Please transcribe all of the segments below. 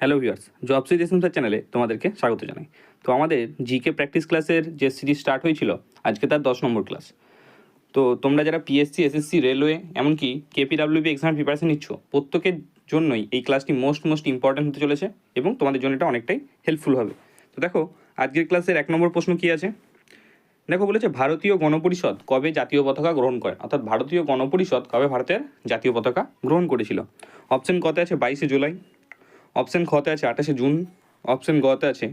Hello viewers job serious চ্যানেলে তোমাদেরকে স্বাগত জানাই। তো আমাদের জিকে প্র্যাকটিস ক্লাসের যে সিরিজ স্টার্ট হয়েছিল, আজকে তার দশ নম্বর ক্লাস তো তোমরা যারা পিএসসি এসএসসি রেলওয়ে এমনকি কেপিডাব্লিউবি এক্সামের প্রিপারেশন নিচ্ছ, প্রত্যেকের জন্যই এই ক্লাসটি মোস্ট মোস্ট ইম্পর্ট্যান্ট হতে চলেছে এবং তোমাদের জন্য এটা অনেকটাই হেল্পফুল হবে। তো দেখো, আজকের ক্লাসের এক নম্বর প্রশ্ন কী আছে? দেখো, বলেছে ভারতীয় গণপরিষদ কবে জাতীয় পতাকা গ্রহণ করে? অর্থাৎ ভারতীয় গণপরিষদ কবে ভারতের জাতীয় পতাকা গ্রহণ করেছিল? অপশন কতে আছে বাইশে জুলাই। অপশন খতে আছে আঠাশে জুন, অপশন গতে আছে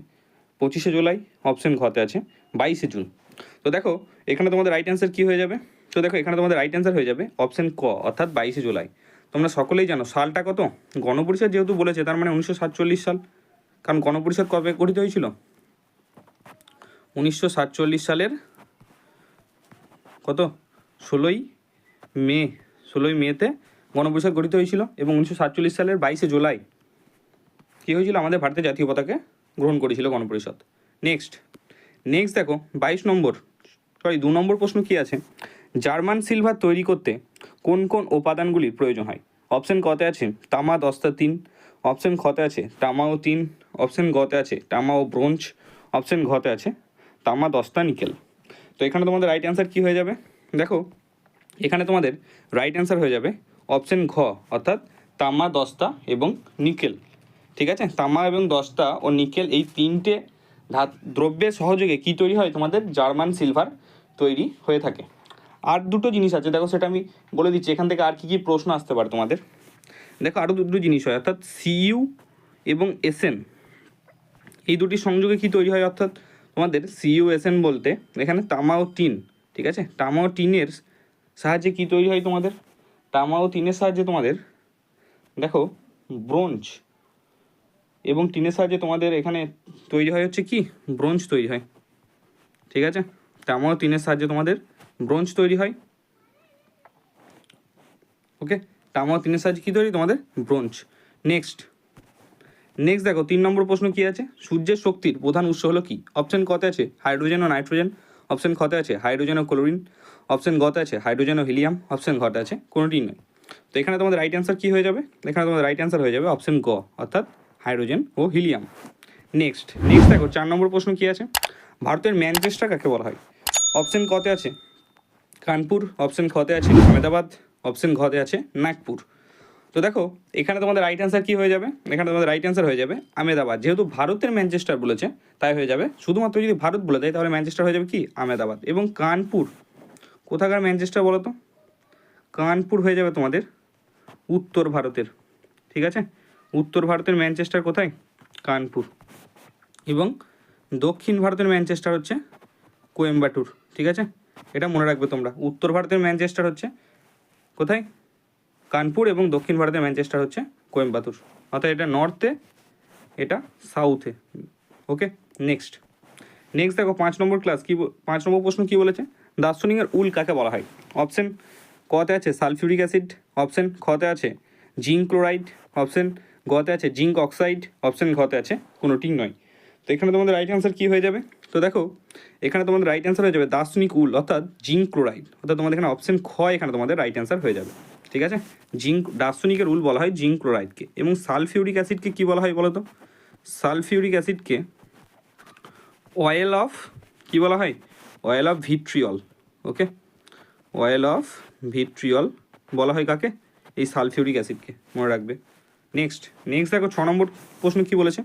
পঁচিশে জুলাই, অপশান ঘতে আছে বাইশে জুন। তো দেখো, এখানে তোমাদের রাইট অ্যান্সার কী হয়ে যাবে? তো দেখো, এখানে তোমাদের রাইট অ্যান্সার হয়ে যাবে অপশান ক, অর্থাৎ বাইশে জুলাই। তোমরা সকলেই জানো, সালটা কত? গণপরিষদ যেহেতু বলেছে, তার মানে উনিশশো সাতচল্লিশ সাল। কারণ গণপরিষদ কবে গঠিত হয়েছিল? উনিশশো সাতচল্লিশ সালের কত? ষোলোই মে, ষোলোই মেতে গণপরিষদ গঠিত হয়েছিল এবং উনিশশো সাতচল্লিশ সালের বাইশে জুলাই। কী হয়েছিল? আমাদের ভারতের জাতীয় পতাকা গ্রহণ করেছিল গণপরিষদ। নেক্সট নেক্সট দেখো, বাইশ নম্বর সরি দু নম্বর প্রশ্ন কী আছে? জার্মান সিলভার তৈরি করতে কোন কোন উপাদানগুলির প্রয়োজন হয়? অপশন কতে আছে তামা, দস্তা তিন। অপশন খতে আছে তামা ও তিন। অপশন গতে আছে তামা ও ব্রোঞ্জ। অপশন ঘতে আছে তামা, দস্তা, নিকেল। তো এখানে তোমাদের রাইট অ্যান্সার কী হয়ে যাবে? দেখো, এখানে তোমাদের রাইট অ্যান্সার হয়ে যাবে অপশন ঘ, অর্থাৎ তামা, দস্তা এবং নিকেল। ঠিক আছে? তামা এবং দস্তা ও নিকেল এই তিনটে ধাত, দ্রব্যের সহযোগে কী তৈরি হয়? তোমাদের জার্মান সিলভার তৈরি হয়ে থাকে। আর দুটো জিনিস আছে। দেখো, সেটা আমি বলে দিচ্ছি। এখান থেকে আর কী কী প্রশ্ন আসতে পারে তোমাদের? দেখো আরও দুটো জিনিস হয়। অর্থাৎ সিইউ এবং এসএন। এই দুটি সংযোগে কী তৈরি হয়? অর্থাৎ তোমাদের সিইউএসএন বলতে এখানে তামা ও টিন, ঠিক আছে? তামা ও টিনের সাহায্যে কী তৈরি হয় তোমাদের? তামা ও টিনের সাহায্যে তোমাদের, দেখো, ব্রোঞ্জ এবং টিনের সাহায্যে তোমাদের এখানে তৈরি হয় হচ্ছে কি? ব্রোঞ্জ তৈরি হয়। ঠিক আছে? তামা ও টিনের সাহায্যে তোমাদের ব্রোঞ্জ তৈরি হয়। ওকে? তামা ও টিনের সাহায্যে কী তৈরি? তোমাদের ব্রোঞ্জ। নেক্সট নেক্সট দেখো, তিন নম্বর প্রশ্ন কি আছে? সূর্যের শক্তির প্রধান উৎস হলো কি? অপশন কতে আছে হাইড্রোজেন ও নাইট্রোজেন। অপশন খতে আছে হাইড্রোজেন ও ক্লোরিন। অপশন গতে আছে হাইড্রোজেন ও হিলিয়াম। অপশন ঘতে আছে কোনোটিই নয়। তো এখানে তোমাদের রাইট অ্যান্সার কী হয়ে যাবে? এখানে তোমাদের রাইট অ্যান্সার হয়ে যাবে অপশন গ, অর্থাৎ হাইড্রোজেন ও হিলিয়াম। নেক্সট নেক্সট দেখো, চার নম্বর প্রশ্ন কি আছে? ভারতের ম্যানচেস্টার কাকে বলা হয়? অপশন কতে আছে? কানপুর অপশন খতে আছে আহমেদাবাদ অপশন ঘতে আছে নাগপুর। তো দেখো, এখানে তোমাদের রাইট অ্যান্সার কী হয়ে যাবে? এখানে তোমাদের রাইট অ্যান্সার হয়ে যাবে আহমেদাবাদ। যেহেতু ভারতের ম্যানচেস্টার বলেছে, তাই হয়ে যাবে। শুধুমাত্র যদি ভারত বলে দেয়, তাহলে ম্যানচেস্টার হয়ে যাবে কি? আহমেদাবাদ। এবং কানপুর, কোথাকার ম্যানচেস্টার বলো তো কানপুর হয়ে যাবে তোমাদের উত্তর ভারতের। ঠিক আছে? উত্তর ভারতের ম্যানচেস্টার কোথায়? কানপুর। এবং দক্ষিণ ভারতের ম্যানচেস্টার হচ্ছে কোয়েম্বাটুর, ঠিক আছে? এটা মনে রাখবে তোমরা। উত্তর ভারতের ম্যানচেস্টার হচ্ছে কোথায়? কানপুর এবং দক্ষিণ ভারতের ম্যানচেস্টার হচ্ছে কোয়েম্বাতুর অর্থাৎ এটা নর্থে, এটা সাউথে। ওকে, নেক্সট। নেক্সট দেখো, পাঁচ নম্বর ক্লাস কী পাঁচ নম্বর প্রশ্ন কী বলেছে? দার্শনিকের উল কাকে বলা হয়? অপশন কতে আছে সালফিউরিক অ্যাসিড, অপশন খতে আছে জিঙ্ক ক্লোরাইড, অপশন গতে আছে জিঙ্ক অক্সাইড, অপশন ঘতে আছে কোনোটি নয়। তো এখানে তোমাদের রাইট অ্যান্সার কী হয়ে যাবে? তো দেখো, এখানে তোমাদের রাইট অ্যান্সার হয়ে যাবে দার্শনিক উল, অর্থাৎ জিঙ্ক ক্লোরাইড। অর্থাৎ তোমাদের এখানে অপশান খ, এখানে তোমাদের রাইট অ্যান্সার হয়ে যাবে। ঠিক আছে? জিঙ্ক, দার্শনিকের উল বলা হয় জিঙ্ক ক্লোরাইডকে। এবং সালফিউরিক অ্যাসিডকে কী বলা হয় বলো তো? সালফিউরিক অ্যাসিডকে অয়েল অফ কী বলা হয়? Oil of vitriol okay oil of vitriol বলা হয় কাকে? এই সালফিউরিক অ্যাসিডকে, মনে রাখবে। নেক্সট নেক্সট দেখো ছ নম্বর প্রশ্ন কী বলেছে?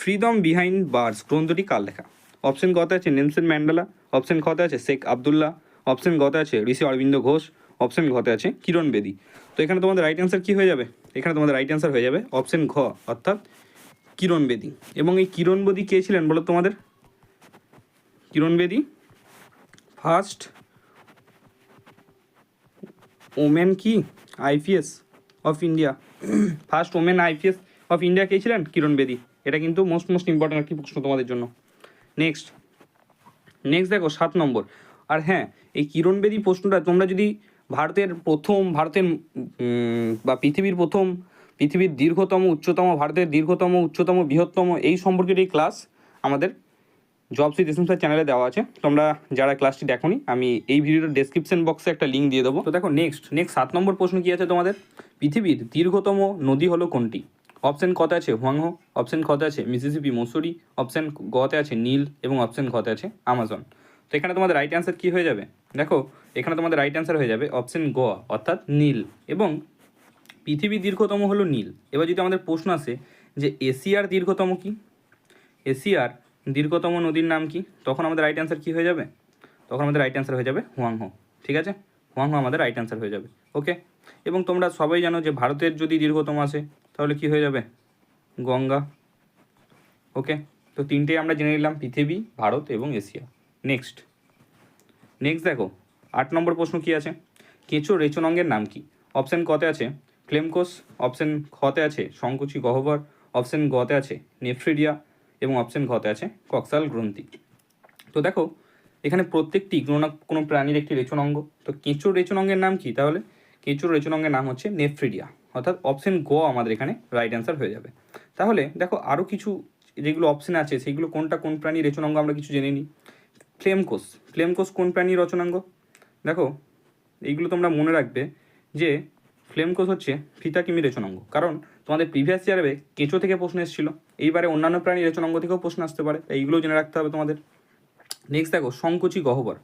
ফ্রিডম বিহাইন্ড বার্স গ্রন্থটি কার লেখা? অপশন গতে আছে নেলসন ম্যান্ডেলা অপশন খতে আছে শেখ আবদুল্লাহ অপশন গতে আছে ঋষি অরবিন্দ ঘোষ অপশন ঘতে আছে কিরণ বেদি। তো এখানে তোমাদের রাইট অ্যান্সার কী হয়ে যাবে? এখানে তোমাদের রাইট অ্যান্সার হয়ে যাবে অপশন ঘ, অর্থাৎ কিরণ বেদী। এবং এই কিরণ বেদী কে ছিলেন বলো তোমাদের? কিরণ বেদী? ফার্স্ট ওমেন কি? IPS of India first women IPS of India কে ছিলেন? কিরণ বেদি। এটা কিন্তু মোস্ট মোস্ট ইম্পর্টেন্ট একটি প্রশ্ন তোমাদের জন্য। নেক্সট নেক্সট দেখো, সাত নম্বর। আর হ্যাঁ এই কিরণ বেদি প্রশ্নটা তোমরা যদি ভারতের প্রথম, ভারতের বা পৃথিবীর প্রথম, পৃথিবীর দীর্ঘতম, উচ্চতম, ভারতের দীর্ঘতম, উচ্চতম, বৃহত্তম এই সম্পর্কিত এই ক্লাস আমাদের জব সুইথ এসএম স্যার চ্যানেলে দেওয়া আছে। তোমরা যারা ক্লাসটি দেখোনি, আমি এই ভিডিওর ডেসক্রিপশন বক্সে একটা লিঙ্ক দিয়ে দেবো। তো দেখো নেক্সট নেক্সট সাত নম্বর প্রশ্ন কী আছে তোমাদের? পৃথিবীর দীর্ঘতম নদী হলো কোনটি? অপশান কতে আছে? হুয়াংহো অপশন খতে আছে? মিসিসিপি মসুরি অপশান গতে আছে? নীল এবং অপশান খতে আছে? আমাজন তো এখানে তোমাদের রাইট অ্যান্সার কী হয়ে যাবে? দেখো, এখানে তোমাদের রাইট অ্যান্সার হয়ে যাবে অপশান গ, অর্থাৎ নীল এবং পৃথিবীর দীর্ঘতম হলো নীল এবার যদি আমাদের প্রশ্ন আসে যে এশিয়ার দীর্ঘতম কি? এশিয়ার দীর্ঘতম নদীর নাম কি? তখন আমাদের রাইট অ্যান্সার কী হয়ে যাবে? তখন আমাদের রাইট অ্যান্সার হয়ে যাবে হুয়াংহো ঠিক আছে? হুয়াংহো আমাদের রাইট অ্যান্সার হয়ে যাবে ওকে এবং তোমরা সবাই জানো যে ভারতের যদি দীর্ঘতম আসে, তাহলে কি হয়ে যাবে? গঙ্গা ওকে তো তিনটেই আমরা জেনে নিলাম, পৃথিবী, ভারত এবং এশিয়া। নেক্সট নেক্সট দেখো, আট নম্বর প্রশ্ন কি আছে? কেঁচো রেচনাঙ্গের নাম কি? অপশান কতে আছে ক্লেমকোস অপশান খতে আছে সংকুচি গহ্বর অপশান গতে আছে নেফ্রিডিয়া এবং অপশন ঘতে আছে কক্সাল গ্রন্থি। তো দেখো, এখানে প্রত্যেকটি কোনো কোনো প্রাণীর একটি রেচন অঙ্গ। তো কেঁচোর রেচনাঙ্গের নাম কি তাহলে? কেঁচোর রেচনাঙ্গের নাম হচ্ছে নেফ্রিডিয়া। অর্থাৎ অপশন গ আমাদের এখানে রাইট অ্যান্সার হয়ে যাবে। তাহলে দেখো আরও কিছু যেগুলো অপশন আছে, সেগুলো কোনটা কোন প্রাণীর রেচনাঙ্গ আমরা কিছু জেনে নিই। ফ্লেমকোষ। ফ্লেমকোষ কোন প্রাণীর রচনাঙ্গ? দেখো, এইগুলো তোমরা মনে রাখবে যে ফ্লেমকোষ হচ্ছে ফিতাকিমি রেচনাঙ্গ। কারণ তোমাদের প্রিভিয়াস ইয়ারে কেঁচো থেকে প্রশ্ন এসেছিল। এইবারে অন্যান্য প্রাণী রেচনাঙ্গ থেকেও প্রশ্ন আসতে পারে। তাই এইগুলো জেনে রাখতে হবে তোমাদের। নেক্সট দেখো সংকোচি গহ্বর।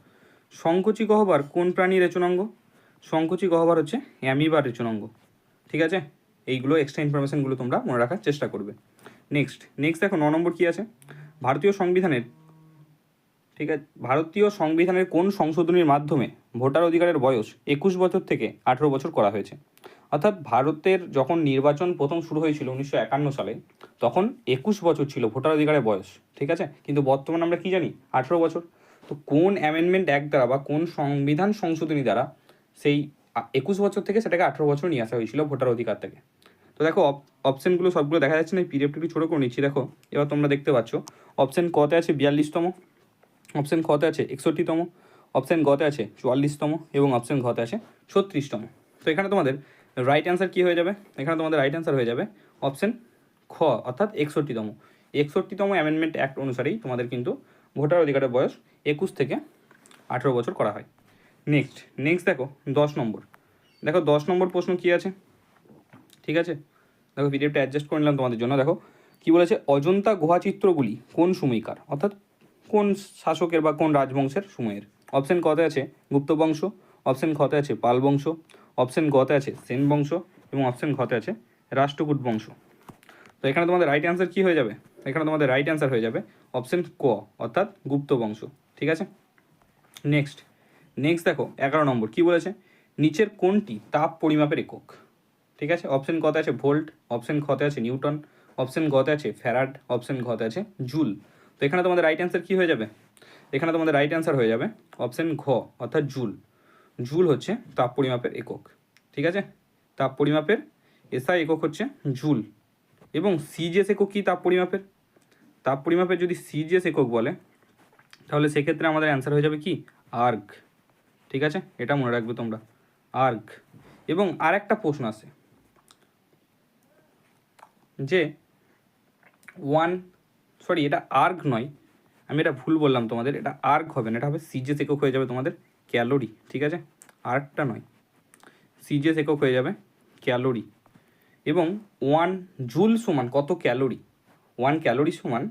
সংকোচি গহ্বর কোন প্রাণী রেচনাঙ্গ? সংকোচি গহ্বর হচ্ছে অ্যামিবার রেচনাঙ্গ। ঠিক আছে? এইগুলো এক্সট্রা ইনফরমেশনগুলো তোমরা মনে রাখার চেষ্টা করবে। নেক্সট নেক্সট দেখো, ন নম্বর কী আছে? ভারতীয় সংবিধানের ঠিক আছে? ভারতীয় সংবিধানের কোন সংশোধনীর মাধ্যমে ভোটার অধিকারের বয়স একুশ বছর থেকে আঠেরো বছর করা হয়েছে? অর্থাৎ ভারতের যখন নির্বাচন প্রথম শুরু হয়েছিল উনিশশো একান্ন সালে, তখন একুশ বছর ছিল ভোটার অধিকারের বয়স, ঠিক আছে? কিন্তু বর্তমানে আমরা কি জানি? আঠেরো বছর। তো কোন অ্যামেন্ডমেন্ট অ্যাক্ট দ্বারা বা কোন সংবিধান সংশোধনী দ্বারা সেই একুশ বছর থেকে সেটাকে আঠেরো বছর নিয়ে আসা হয়েছিল ভোটার অধিকার থেকে? তো দেখো অপশনগুলো সবগুলো দেখা যাচ্ছে না পিডিএফটা একটু ছোটো করে নিচ্ছি, দেখো। এবার তোমরা দেখতে পাচ্ছ অপশন কতে আছে বিয়াল্লিশতম। অপশন খতে আছে একষট্টিতম, অপশন গতে আছে চুয়াল্লিশতম এবং অপশন ঘতে আছে ছত্রিশতম। তো এখানে তোমাদের রাইট অ্যান্সার কী হয়ে যাবে? এখানে তোমাদের রাইট অ্যান্সার হয়ে যাবে অপশন খ, অর্থাৎ একষট্টিতম। একষট্টিতম অ্যামেন্ডমেন্ট অ্যাক্ট অনুসারেই তোমাদের কিন্তু ভোটার অধিকারের বয়স একুশ থেকে আঠেরো বছর করা হয়। নেক্সট নেক্সট দেখো, দশ নম্বর। দেখো, দশ নম্বর প্রশ্ন কী আছে? ঠিক আছে? দেখো পিডিএফটা অ্যাডজাস্ট করে নিলাম তোমাদের জন্য। দেখো, কি বলেছে? অজন্তা গুহাচিত্রগুলি কোন সময়কার? অর্থাৎ কোন শাসকের বা কোন রাজবংশের সময়ের? অপশন কতে আছে গুপ্ত বংশ অপশন খতে আছে পাল বংশ অপশন গতে আছে সেন বংশ, এবং অপশন ঘতে আছে রাষ্ট্রকূট বংশ। তো এখানে তোমাদের রাইট অ্যান্সার কী হয়ে যাবে? এখানে তোমাদের রাইট অ্যান্সার হয়ে যাবে অপশন ক, অর্থাৎ গুপ্ত বংশ। ঠিক আছে? নেক্সট নেক্সট দেখো, এগারো নম্বর, কি বলেছে? নিচের কোনটি তাপ পরিমাপের একক? ঠিক আছে? অপশন কতে আছে ভোল্ট অপশন খতে আছে নিউটন অপশন গতে আছে ফ্যারাড অপশন ঘতে আছে জুল। তো এখানে তোমাদের রাইট অ্যান্সার কী হয়ে যাবে? এখানে তোমাদের রাইট অ্যান্সার হয়ে যাবে অপশন ঘ, অর্থাৎ জুল। জুল হচ্ছে তাপ পরিমাপের একক, ঠিক আছে? তাপ পরিমাপের এসআই একক হচ্ছে জুল। এবং সিজিএস একক কি তাপ পরিমাপের? তাপ পরিমাপের যদি সিজিএস একক বলে, তাহলে সেক্ষেত্রে আমাদের অ্যান্সার হয়ে যাবে কি? আর্গ ঠিক আছে? এটা মনে রাখবে তোমরা। আর্গ এবং আর একটা প্রশ্ন আছে, যে ওয়ান সরি এটা আর্গ নয়। আমি এটা ভুল বললাম তোমাদের, এটা আর্গ হবে না, এটা হবে সিজিএস একক হয়ে যাবে তোমাদের ক্যালোরি ঠিক আছে? আর্গটা নয়। সিজিএস একক হয়ে যাবে ক্যালোরি এবং ওয়ান জুল সমান কত ক্যালোরি ওয়ান ক্যালোরি সমান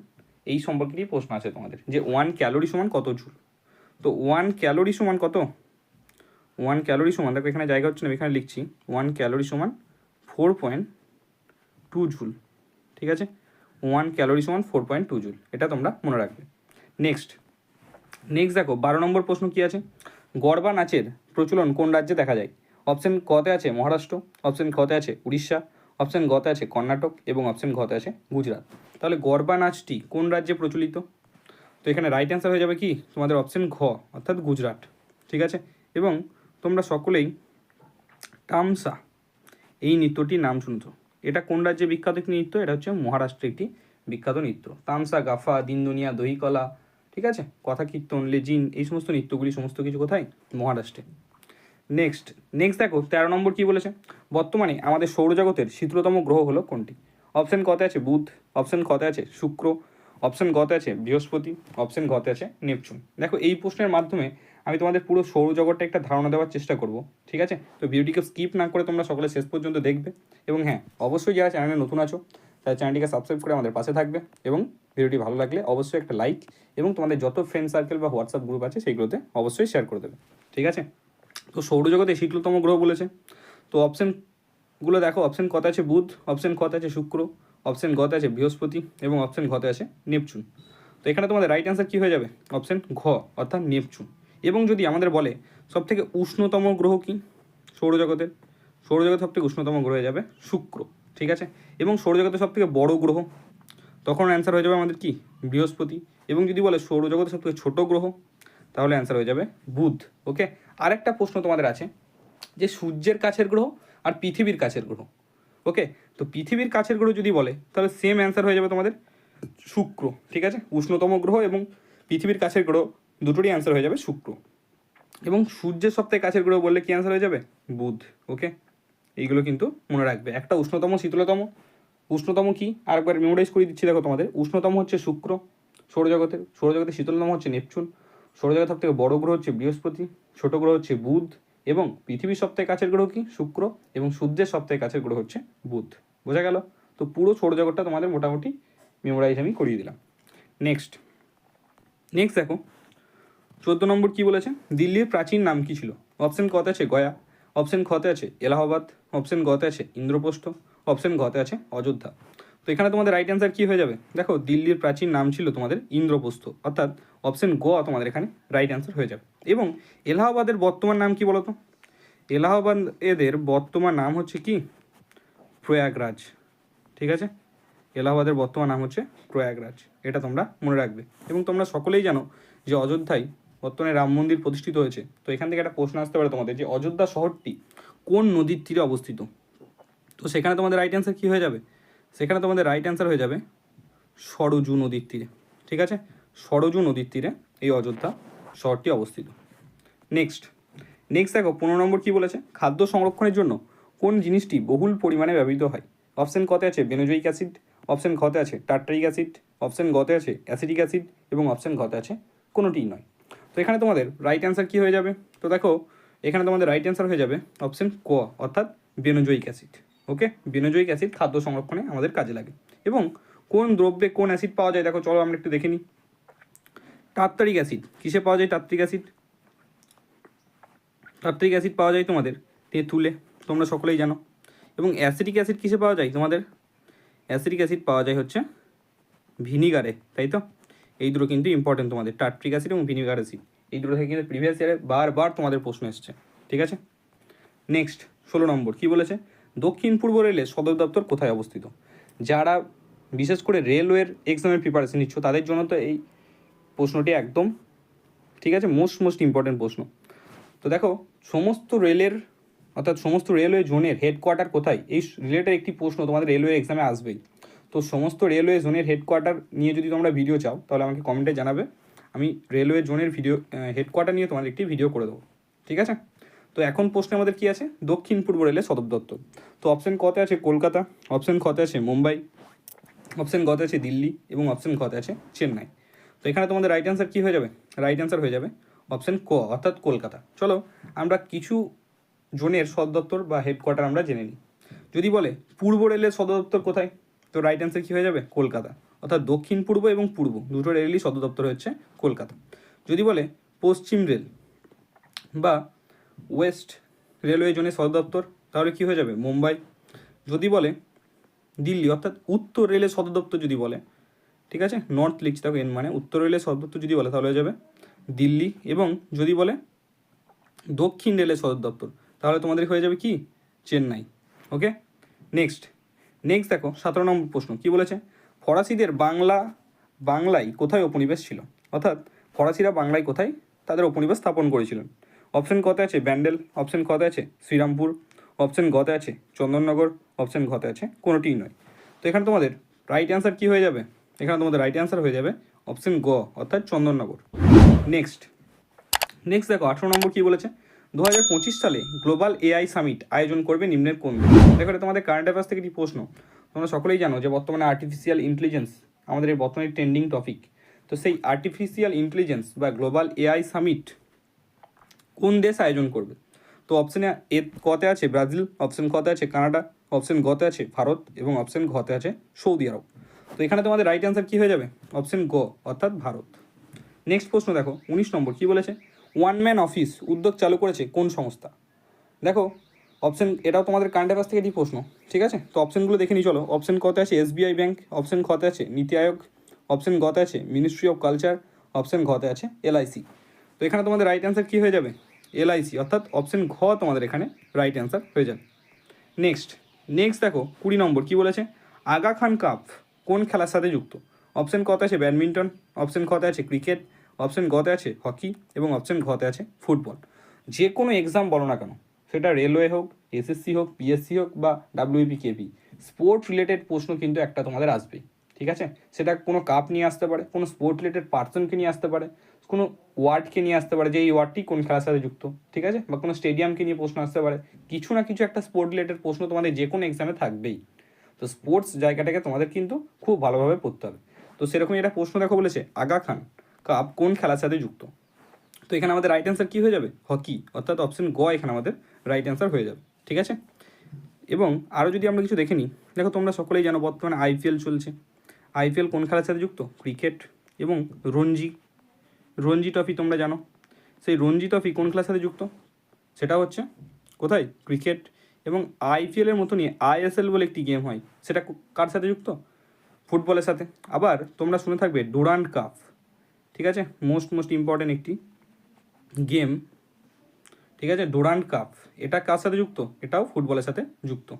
এই সম্পর্কেরই প্রশ্ন আছে তোমাদের, যে ওয়ান ক্যালোরি সমান কত জুল তো ওয়ান ক্যালোরি সমান কত? ওয়ান ক্যালোরি সমান, দেখো এখানে জায়গা হচ্ছে না এখানে লিখছি ওয়ান ক্যালোরি সমান ফোর পয়েন্ট টু জুল ঠিক আছে? ওয়ান ক্যালোরি সমান ফোর পয়েন্ট টু জুল। এটা তোমরা মনে রাখবে। নেক্সট। নেক্সট দেখো, বারো নম্বর প্রশ্ন কী আছে? গরবা নাচের প্রচলন কোন রাজ্যে দেখা যায়? অপশন কতে আছে মহারাষ্ট্র, অপশন কতে আছে উড়িষ্যা, অপশন গতে আছে কর্ণাটক এবং অপশন ঘতে আছে গুজরাট। তাহলে গরবা নাচটি কোন রাজ্যে প্রচলিত? তো এখানে রাইট অ্যান্সার হয়ে যাবে কি? তোমাদের অপশন ঘ, অর্থাৎ গুজরাট। ঠিক আছে? এবং তোমরা সকলেই টামসা এই নৃত্যটির নাম শুনছো। এটা কোন রাজ্যে বিখ্যাত একটি নৃত্য? এটা হচ্ছে মহারাষ্ট্রের একটি বিখ্যাত নৃত্য। তামসা, গাফা, দিনদুনিয়া, দহিকলা, ঠিক আছে? কথা কীর্তন লেজিন, এই সমস্ত নৃত্যগুলি সমস্ত কিছু কোথায়? মহারাষ্ট্রে। নেক্সট নেক্সট দেখো, তেরো নম্বর কী বলেছে? বর্তমানে আমাদের সৌরজগতের শীতলতম গ্রহ হলো কোনটি? অপশান কতে আছে বুধ অপশান কতে আছে শুক্র অপশন গতে আছে বৃহস্পতি অপশন গতে আছে নেপচুন। দেখো এই প্রশ্নের মাধ্যমে আমি তোমাদের পুরো সৌরজগৎটা একটা ধারণা দেওয়ার চেষ্টা করব, ঠিক আছে? তো ভিডিওটিকে স্কিপ না করে তোমরা সকলে শেষ পর্যন্ত দেখবে। এবং হ্যাঁ অবশ্যই যারা চ্যানেলে নতুন আছো, তারা চ্যানেলটিকে সাবস্ক্রাইব করে আমাদের পাশে থাকবে এবং ভিডিওটি ভালো লাগলে অবশ্যই একটা লাইক এবং তোমাদের যত ফ্রেন্ড সার্কেল বা হোয়াটসঅ্যাপ গ্রুপ আছে, সেইগুলোতে অবশ্যই শেয়ার করে দেবে, ঠিক আছে? তো সৌরজগতে শীতলতম গ্রহ বলেছে। তো অপশনগুলো দেখো অপশন কত আছে বুধ অপশন কত আছে শুক্র অপশন ঘতে আছে বৃহস্পতি এবং অপশন ঘতে আছে নেপচুন। তো এখানে তোমাদের রাইট অ্যান্সার কী হয়ে যাবে? অপশন ঘ, অর্থাৎ নেপচুন। এবং যদি আমাদের বলে সবথেকে উষ্ণতম গ্রহ কি? সৌরজগতের। সৌরজগৎ সবথেকে উষ্ণতম গ্রহ হয়ে যাবে শুক্র, ঠিক আছে? এবং সৌরজগতের সবথেকে বড় গ্রহ, তখন অ্যান্সার হয়ে যাবে আমাদের কি? বৃহস্পতি। এবং যদি বলে সৌরজগতের সবথেকে ছোট গ্রহ, তাহলে অ্যান্সার হয়ে যাবে বুধ ওকে আরেকটা প্রশ্ন তোমাদের আছে যে সূর্যের কাছের গ্রহ আর পৃথিবীর কাছের গ্রহ। ওকে তো পৃথিবীর কাছের গ্রহ যদি বলে, তাহলে সেম অ্যান্সার হয়ে যাবে তোমাদের শুক্র, ঠিক আছে? উষ্ণতম গ্রহ এবং পৃথিবীর কাছের গ্রহ দুটোরই অ্যান্সার হয়ে যাবে শুক্র। এবং সূর্যের সবথেকে কাছের গ্রহ বললে কি অ্যান্সার হয়ে যাবে? বুধ ওকে এইগুলো কিন্তু মনে রাখবে। একটা উষ্ণতম, শীতলতম। উষ্ণতম কি? আরেকবার মেমোরাইজ করে দিচ্ছি দেখো তোমাদের। উষ্ণতম হচ্ছে শুক্র, সৌরজগতের সৌরজগতের শীতলতম হচ্ছে নেপচুন। সৌরজগতের থেকে বড় গ্রহ হচ্ছে বৃহস্পতি, ছোট গ্রহ হচ্ছে বুধ এবং পৃথিবীর সবথেকে কাছের গ্রহ কি? শুক্র এবং সূর্যের সবথেকে কাছের গ্রহ হচ্ছে বুধ। বোঝা গেল? তো পুরো সৌরজগৎটা তোমাদের মোটামুটি মেমোরাইজ আমি করিয়ে দিলাম। নেক্সট নেক্সট দেখো। চোদ্দ নম্বর কি বলেছে? দিল্লির প্রাচীন নাম কি ছিল? অপশন কতে আছে গয়া অপশন খতে আছে এলাহাবাদ অপশন গতে আছে ইন্দ্রপ্রস্থ অপশন ঘতে আছে অযোধ্যা। তো এখানে তোমাদের রাইট অ্যান্সার কী হয়ে যাবে? দেখো, দিল্লির প্রাচীন নাম ছিল তোমাদের ইন্দ্রপ্রস্থ। অর্থাৎ অপশন গ তোমাদের এখানে রাইট অ্যান্সার হয়ে যাবে। এবং এলাহাবাদের বর্তমান নাম কি বলতো? এলাহাবাদ এদের বর্তমান নাম হচ্ছে কি? প্রয়াগরাজ। ঠিক আছে? এলাহাবাদের বর্তমান নাম হচ্ছে প্রয়াগরাজ। এটা তোমরা মনে রাখবে। এবং তোমরা সকলেই জানো যে অযোধ্যায় বর্তমানে রাম মন্দির প্রতিষ্ঠিত হয়েছে। তো এখান থেকে একটা প্রশ্ন আসতে পারে তোমাদের যে অযোধ্যা শহরটি কোন নদীর তীরে অবস্থিত? তো সেখানে তোমাদের রাইট অ্যান্সার কী হয়ে যাবে? সেখানে তোমাদের রাইট অ্যান্সার হয়ে যাবে সরজু নদীর তীরে, ঠিক আছে? সরজু নদীর তীরে এই অযোধ্যা শহরটি অবস্থিত। নেক্সট নেক্সট দেখো, পনেরো নম্বর কী বলেছে? খাদ্য সংরক্ষণের জন্য কোন জিনিসটি বহুল পরিমাণে ব্যবহৃত হয়? অপশন কতে আছে বেনোজয়িক অ্যাসিড অপশন ঘতে আছে টার্টারিক অ্যাসিড অপশন গতে আছে অ্যাসিডিক অ্যাসিড এবং অপশান ঘতে আছে কোনোটিই নয়। তো এখানে তোমাদের রাইট অ্যান্সার কী হয়ে যাবে? তো দেখো, এখানে তোমাদের রাইট অ্যান্সার হয়ে যাবে অপশন ক, অর্থাৎ বেনোজয়িক অ্যাসিড ওকে? বিনোজয়িক অ্যাসিড খাদ্য সংরক্ষণে আমাদের কাজে লাগে। এবং কোন দ্রব্যে কোন অ্যাসিড পাওয়া যায়, দেখো, চলো আমরা একটু দেখে নিই। টার্টারিক অ্যাসিড, কিসে পাওয়া যায় টার্টারিক অ্যাসিড? টার্টারিক অ্যাসিড পাওয়া যায় তোমাদের তেঁতুলে, তোমরা সকলেই জানো। এবং অ্যাসিডিক অ্যাসিড কিসে পাওয়া যায় তোমাদের? অ্যাসিডিক অ্যাসিড পাওয়া যায় হচ্ছে ভিনিগারে, তাই তো? এই দুটো কিন্তু ইম্পর্টেন্ট তোমাদের টাট্রিক অ্যাসিড এবং ভিনিগার অ্যাসিড। এই দুটো থেকে কিন্তু প্রিভিয়াস ইয়ারে বারবার তোমাদের প্রশ্ন এসছে, ঠিক আছে? নেক্সট ষোলো নম্বর, কি বলেছে? দক্ষিণ পূর্ব রেলের সদর দপ্তর কোথায় অবস্থিত? যারা বিশেষ করে রেলওয়ের এক্সামের প্রিপারেশন নিচ্ছ, তাদের জন্য তো এই প্রশ্নটি একদম, ঠিক আছে মোস্ট মোস্ট ইম্পর্টেন্ট প্রশ্ন। তো দেখো, সমস্ত রেলের, অর্থাৎ সমস্ত রেলওয়ে জোনের হেডকোয়ার্টার কোথায়? এই রিলেটেড একটি প্রশ্ন তোমাদের রেলওয়ে এক্সামে আসবেই। তো সমস্ত রেলওয়ে জোনের হেডকোয়ার্টার নিয়ে যদি তোমরা ভিডিও চাও, তাহলে আমাকে কমেন্টে জানাবে। আমি রেলওয়ে জোনের ভিডিও হেডকোয়ার্টার নিয়ে তোমাদের একটি ভিডিও করে দেবো। ঠিক আছে? তো এখন প্রশ্নে আমাদের কি আছে? দক্ষিণ পূর্ব রেলের সদর দপ্তর। তো অপশন কতে আছে কলকাতা অপশন খতে আছে মুম্বাই অপশন গতে আছে দিল্লি এবং অপশন খতে আছে চেন্নাই। তো এখানে তোমাদের রাইট অ্যান্সার কী হয়ে যাবে? রাইট অ্যান্সার হয়ে যাবে অপশন ক, অর্থাৎ কলকাতা। চলো, আমরা কিছু জোনের সদর দপ্তর বা হেডকোয়ার্টার আমরা জেনে নিই। যদি বলে পূর্ব রেলের সদর দপ্তর কোথায়? তো রাইট অ্যান্সার কী হয়ে যাবে? কলকাতা। অর্থাৎ দক্ষিণ পূর্ব এবং পূর্ব, দুটো রেলই সদর দপ্তর হচ্ছে কলকাতা। যদি বলে পশ্চিম রেল বা ওয়েস্ট রেলওয়ে জোনের সদর দপ্তর, তাহলে কী হয়ে যাবে? মুম্বাই। যদি বলে দিল্লি, অর্থাৎ উত্তর রেলের সদর দপ্তর যদি বলে, ঠিক আছে? নর্থ লিখছি, দেখো এন মানে উত্তর রেলের সদর দপ্তর যদি বলে, তাহলে হয়ে যাবে দিল্লি। এবং যদি বলে দক্ষিণ রেলের সদর দপ্তর, তাহলে তোমাদের হয়ে যাবে কি? চেন্নাই। ওকে? নেক্সট। নেক্সট দেখো, সতেরো নম্বর প্রশ্ন, কি বলেছে? ফরাসিদের বাংলা, বাংলায় কোথায় উপনিবেশ ছিল? অর্থাৎ ফরাসিরা বাংলায় কোথায়? তাদের উপনিবেশ স্থাপন করেছিলেন। অপশন কতে আছে? ব্যান্ডেল অপশন কতে আছে? শ্রীরামপুর অপশন গতে আছে? চন্দননগর অপশন ঘতে আছে? কোনোটিই নয়। তো এখানে তোমাদের রাইট অ্যান্সার কি হয়ে যাবে? এখানে তোমাদের রাইট অ্যান্সার হয়ে যাবে অপশন গ, অর্থাৎ চন্দননগর নেক্সট নেক্সট দেখো, আঠেরো নম্বর কী বলেছে? দু হাজার পঁচিশ সালে গ্লোবাল এআই সামিট আয়োজন করবে নিম্নের কোন? দেখো, এটা তোমাদের কারেন্ট অ্যাফেয়ার্স থেকে একটি প্রশ্ন। তোমরা সকলেই জানো যে বর্তমানে আর্টিফিশিয়াল ইন্টেলিজেন্স আমাদের এই বর্তমানে ট্রেন্ডিং টপিক তো সেই আর্টিফিশিয়াল ইন্টেলিজেন্স বা গ্লোবাল এআই সামিট কোন দেশ আয়োজন করবে? তো অপশানে এ কতে আছে ব্রাজিল অপশান কতে আছে কানাডা অপশন গতে আছে ভারত এবং অপশান ঘতে আছে সৌদি আরব। তো এখানে তোমাদের রাইট অ্যান্সার কী হয়ে যাবে? অপশান গ, অর্থাৎ ভারত। নেক্সট প্রশ্ন দেখো, উনিশ নম্বর, কী বলেছে? ওয়ান ম্যান অফিস উদ্যোগ চালু করেছে কোন সংস্থা? দেখো অপশন এটাও তোমাদের কারেন্ট অ্যাফেয়ার্স থেকে একটি প্রশ্ন, ঠিক আছে? তো অপশনগুলো দেখে নিই চলো। অপশন কতে আছে এসবিআই ব্যাংক অপশন খতে আছে নীতি আয়োগ অপশন গতে আছে মিনিস্ট্রি অফ কালচার অপশন ঘতে আছে এলআইসি তো এখানে তোমাদের রাইট অ্যান্সার কী হয়ে যাবে? এলআইসি অর্থাৎ অপশন ঘ তোমাদের এখানে রাইট অ্যান্সার হয়ে যাবে। নেক্সট নেক্সট দেখো, কুড়ি নম্বর কী বলেছে? আগা খান কাপ কোন খেলার সাথে যুক্ত? অপশন কতে আছে ব্যাডমিন্টন অপশন খতে আছে ক্রিকেট অপশন গতে আছে হকি এবং অপশন ঘতে আছে ফুটবল যে কোনো এক্সাম বলো না কেন, সেটা রেলওয়ে হোক এসএসসি হোক পিএসসি হোক বা ডাব্লিউপি কেপি স্পোর্ট রিলেটেড প্রশ্ন কিন্তু একটা তোমাদের আসবেই, ঠিক আছে? সেটা কোনো কাপ নিয়ে আসতে পারে, কোনো স্পোর্ট রিলেটেড পার্সনকে নিয়ে আসতে পারে কোনো ওয়ার্ডকে নিয়ে আসতে পারে যে এই ওয়ার্ডটি কোন খেলার সাথে যুক্ত, ঠিক আছে? বা কোনো স্টেডিয়ামকে নিয়ে প্রশ্ন আসতে পারে। কিছু না কিছু একটা স্পোর্ট রিলেটেড প্রশ্ন তোমাদের যে কোনো এক্সামে থাকবেই। তো স্পোর্টস জায়গাটাকে তোমাদের কিন্তু খুব ভালোভাবে পড়তে হবে। তো সেরকমই একটা প্রশ্ন দেখো বলেছে, আগা খান কাপ কোন খেলার সাথে যুক্ত? তো এখানে আমাদের রাইট অ্যান্সার কী হয়ে যাবে? হকি, অর্থাৎ অপশন গ এখানে আমাদের রাইট অ্যান্সার হয়ে যাবে, ঠিক আছে? এবং আরও যদি আমরা কিছু দেখে নিই, দেখো তোমরা সকলেই জানো বর্তমানে আইপিএল চলছে। আইপিএল কোন খেলার সাথে যুক্ত? ক্রিকেট এবং রঞ্জি। রঞ্জি ট্রফি তোমরা জানো। সেই রঞ্জি ট্রফি কোন খেলার সাথে যুক্ত? সেটা হচ্ছে, কোথায়? ক্রিকেট এবং আইপিএলের মতনই আইএসএল বলে একটি গেম হয়। সেটা কার সাথে যুক্ত? ফুটবলের সাথে। আবার তোমরা শুনে থাকবে ডুরান্ড কাপ ঠিক আছে? মোস্ট মোস্ট ইম্পর্টেন্ট একটি গেম ঠিক আছে? ডুরান্ড কাপ এটা কার সাথে যুক্ত? এটাও ফুটবলের সাথে যুক্ত।